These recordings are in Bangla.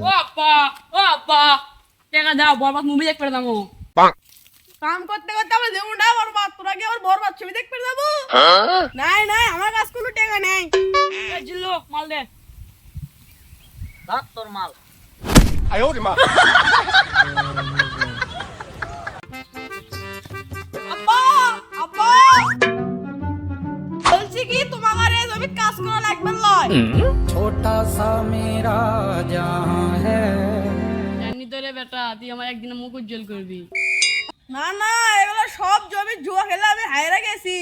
ও আপা ও আপা টাকা দাও বরবাদ মুভি দেখতে দাম কাম করতে করতে আমার জীবন বরবাদ তোরা কি বরবাদ ছবি দেখতে যাব হ্যাঁ? নাই নাই আমার কাজ কোনো টাকা নাই। জিল্লো মাল দে। দাঁত তোর মাল। আয় ওরে মা। কি তোমার এই জমি কাজ করা লাগবে লয়? ছোটা সা মেরা জাহান হ্যায় জানি তোরে বেটা তুই আমার একদিন মুখ উজ্জ্বল করবি। না না এগুলো সব জমি জুয়া খেলে আমি হাইরা গেছি।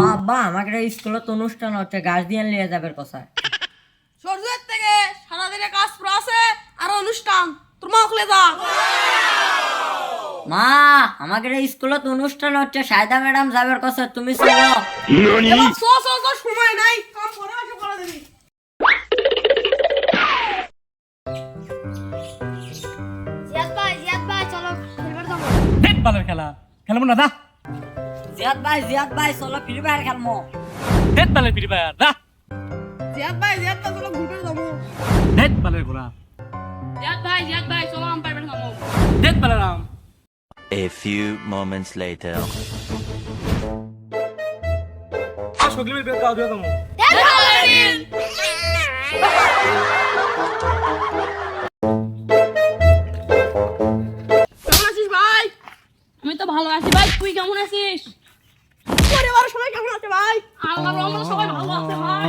বাবা আমাকে স্কুলত অনুষ্ঠান হচ্ছে গাছ দিয়ে নিয়ে যাবে কথা। সরজুয়ের থেকে সারাদিনে কাজ মা যা মা আমাকে স্কুলত অনুষ্ঠান হচ্ছে সায়দা ম্যাডাম যাবার কথা তুমি চলো। এবার সো সো সো সময় নাই কাম করে আসো করে দিবি। জিয়াদ ভাই জিয়াদ ভাই চলো খেলবার যাব। দেখ বালের খেলা। খেলব না দা জিয়াদ ভাই জিয়াদ ভাই চলো ফ্রি ফায়ার খেলব। দেখ বালের ফ্রি ফায়ার দা জিয়াদ ভাই জিয়াদ ভাই চলো ঘুরতে যাব। দেখ বালের ঘোড়া। জিয়াদ ভাই জিয়াদ ভাই চলো আম পারবেন যাব দেখ বালের A few moments later. সগলিমের বের দিয়ে দেবো ভাই? আমি তো ভালো আছি ভাই তুই কেমন আছিস? পরিবার সবাই কেমন আছে ভাই? আল্লাহ রহমতে সবাই ভালো আছে ভাই।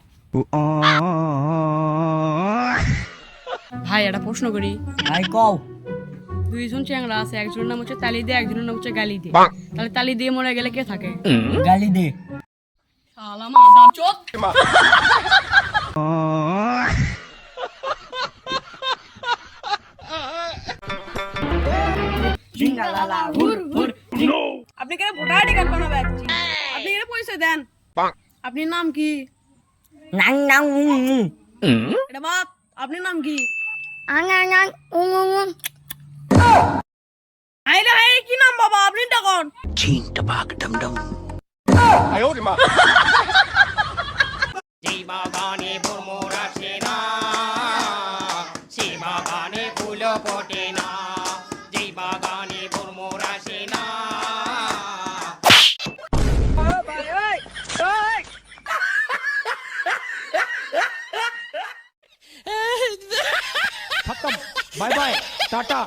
ভাই একটা প্রশ্ন করি। ভাই কও। দুইজন চ্যাংরা আছে একজনের নাম হচ্ছে তালি দে একজনের নাম হচ্ছে গালি দে। তাহলে তালি দিয়ে মরে গেলে কে থাকে? গালি দে। শালা মাদার চোদ। সিঙ্গালালা হুর হুর। আপনি কেন ভোটার আইডি কার্ড বানাবে আসছি আপনি কেন পয়সা দেন? আপনার নাম কি? নাং নাং উং উং এটা বাপ আপনি নাম কি? আং আং আং উং উং উং আইরে আইরে কি নাম বাবা? আপনি তখন চিন টবাক ডম ডম। আয় ওরে মা জীবা গানে ভ্রমর আসে না bye bye tata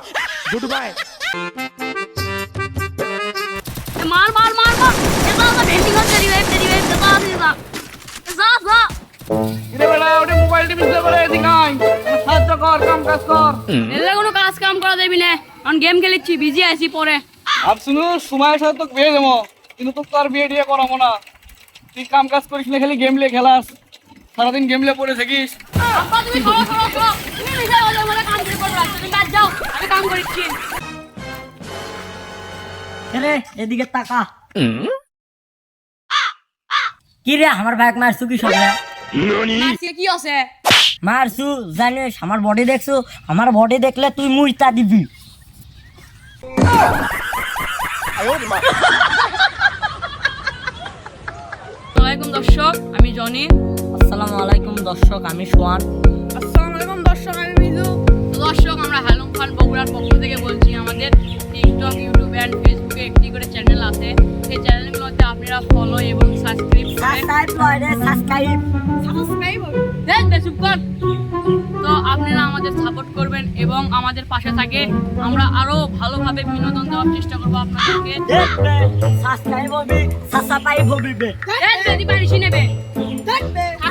goodbye মার মার মার মার। এটা তো ভেন্ডিং হচ্ছে রিভাইভ দে রিভাইভ দে তাড়াতাড়ি যা যা যা। রে বেটা ওটা মোবাইল টিভি করে এদিকে আয়। আমার সাহায্য কর কাম কাজ কর। এলে কোনো কাজ কাম করা দেবি না। কারণ গেম খেলেছি বিজি আছি পরে। আর শুনু সময়ের সাথে তো বিয়ে দেবো কিন্তু তো তোর বিয়ে টিয়ে করাবো না। তুই কাম কাজ করিস না খালি গেম লিয়ে খেলাস। সারাদিন গেমলে পড়ে থাকিস। এদিকে তাকা। কি রে আমার ভাই মারছু কি সব কি আছে? মারছু জানিস আমার বডি দেখছ? আমার বডি দেখলে তুই মুইতা দিবি। দর্শক আমি জনি। আসসালামু আলাইকুম দর্শক আমি সোয়ান। আসসালামু আলাইকুম দর্শক আমি মিজু। দর্শক আমরা হালুম খান বগুড়ার পক্ষ থেকে বলছি আমাদের টিকটক ইউটিউব অ্যান্ড ফেসবুকে একটি করে চ্যানেল আছে। সেই চ্যানেলগুলোতে আপনারা ফলো এবং সাবস্ক্রাইব সাবস্ক্রাইব সাবস্ক্রাইব সাবস্ক্রাইব। তো আপনারা আমাদের সাপোর্ট করবেন এবং আমাদের পাশে থাকে আমরা আরও ভালোভাবে বিনোদন দেওয়ার চেষ্টা করব আপনাদেরকে। সাবস্ক্রাইব হবি সাবস্ক্রাইব হবি বে। দেখ, যদি পারিস নেবে। দেখবে